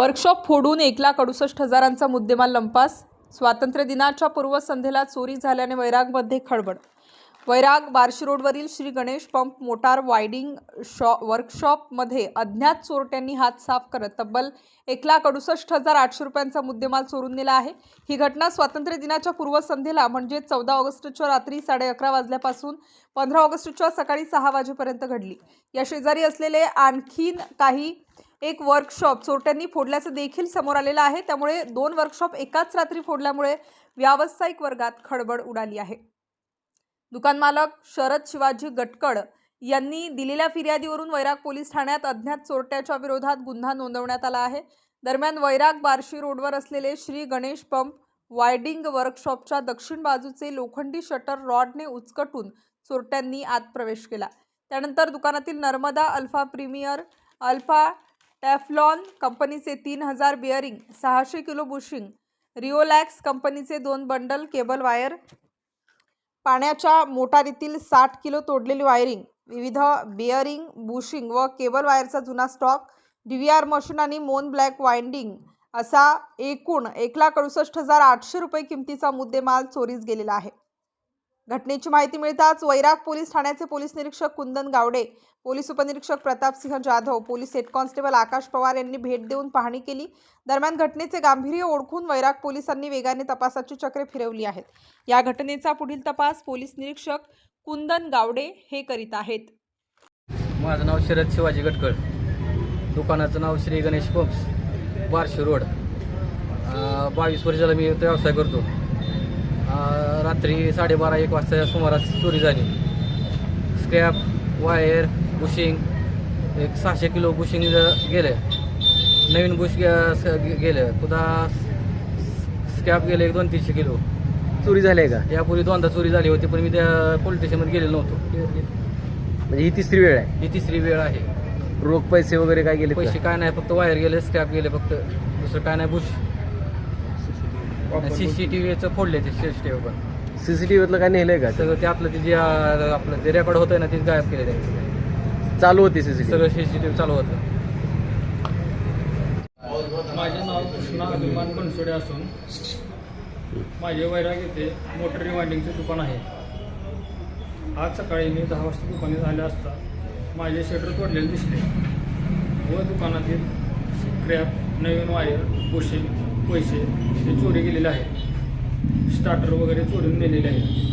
Workshop फोडून एक लाख अडुसष्ट हजारांचा मुद्देमाल लंपास. स्वातंत्र्य दिनाच्या पूर्वसंध्येला चोरी झाल्याने वैरागमध्ये खळबळ. वैराग बार्शी रोडवरील Shri Ganesh pump motor winding Shaw वर्कशॉपमध्ये अज्ञात चोरट्यांनी हात साफ करत तब्बल एक लाख अडुसष्ट हजार आठशे रुपयांचा मुद्देमाल चोरून नेला आहे. ही घटना स्वातंत्र्य दिनाच्या पूर्वसंध्येला म्हणजे चौदा ऑगस्टच्या रात्री साडे अकरा वाजल्यापासून पंधरा ऑगस्टच्या सकाळी सहा वाजेपर्यंत घडली. या शेजारी असलेले आणखीन काही एक वर्कशॉप चोरट्यांनी फोडल्याचं देखील समोर आलेलं आहे. त्यामुळे दोन वर्कशॉप एकाच रात्री फोडल्यामुळे व्यावसायिक वर्गात खळबळ उडाली आहे. दुकानमालक शरद शिवाजी गटकड यांनी दिलेल्या फिर्यादीवरून वैराग पोलीस ठाण्यात अज्ञात चोरट्याच्या विरोधात गुन्हा नोंदवण्यात आला आहे. दरम्यान वैराग बार्शी रोडवर असलेले श्री गणेश पंप वायडिंग वर्कशॉपच्या दक्षिण बाजूचे लोखंडी शटर रॉडने उचकटून चोरट्यांनी आत प्रवेश केला. त्यानंतर दुकानातील Narmada Alpha Premier Alpha Teflon कंपनीचे तीन हजार बिअरिंग सहाशे किलो बुशिंग रिओलॅक्स कंपनीचे दोन बंडल केबल वायर पाण्याच्या मोटारीतील साठ किलो तोडलेली वायरिंग विविध बिअरिंग बुशिंग व केबल वायरचा जुना stock D V R machine आणि मोन ब्लॅक वाइंडिंग असा एकूण एक लाख अडुसष्ट हजार आठशे रुपये किमतीचा मुद्देमाल चोरीस गेलेला आहे. घटनेची माहिती मिळताच वैराग पोलीस ठाण्याचे पोलीस निरीक्षक कुंदन गावडे पोलीस उपनिरीक्षक Pratapsinh Jadhav police head constable Akash Pawar यांनी भेट देऊन पाहणी केली. दरम्यान घटनेचे गांभीर्य ओळखून वैराग पोलिसांनी वेगाने तपासाची चक्रे फिरवली आहेत. या घटनेचा पुढील तपास पोलीस निरीक्षक कुंदन गावडे हे करीत आहेत. माझं नाव शरद शिवाजी गटकळ. दुकानाचं नाव श्री गणेश पंप्स बारशे रोड. बावीस वर्षाला मी व्यवसाय करतो. रात्री साडेबारा एक वाजता सुमारास चोरी झाली. स्क्रॅप वायर बुशिंग एक सहाशे किलो बुशिंग गेले. नवीन बुश गेलं. पुन्हा स्क्रॅप गेले एक दोन तीनशे किलो. चोरी झाली आहे का? यापूर्वी दोनदा चोरी झाली होती पण मी त्या पोलीस स्टेशनमध्ये गेलेलो नव्हतो. म्हणजे ही तिसरी वेळ आहे? ही तिसरी वेळ आहे. रोख पैसे वगैरे काय गेले पैसे काय नाही फक्त वायर गेले स्क्रॅप गेले फक्त दुसरं काय नाही बुश सीसीटीव्हीचं फोडले ते सीसीटीव्ही पण. सीसीटीव्हीतलं काय नेलंय का? सगळं ते आपलं ते जे अं, आपलं ते रेकॉर्ड होतंय ना ते गायब केले त्यांनी. चालू होती सीसीटीव्ही सगळं सीसीटीव्ही चालू होतं. माझे नाव कृष्णा अभिमान बनसोडे असून माझे वैराग येथे मोटर रिवाइंडिंगचे दुकान आहे. आज सकाळी मी दहा वाजता दुकानात आले असता माझे शटर तोडलेले दिसले. व दुकानातील स्क्रॅप नवीन वायर बुशिंग पैसे हे चोरी गेलेले आहेत. स्टार्टर वगैरे चोरून नेलेले आहेत.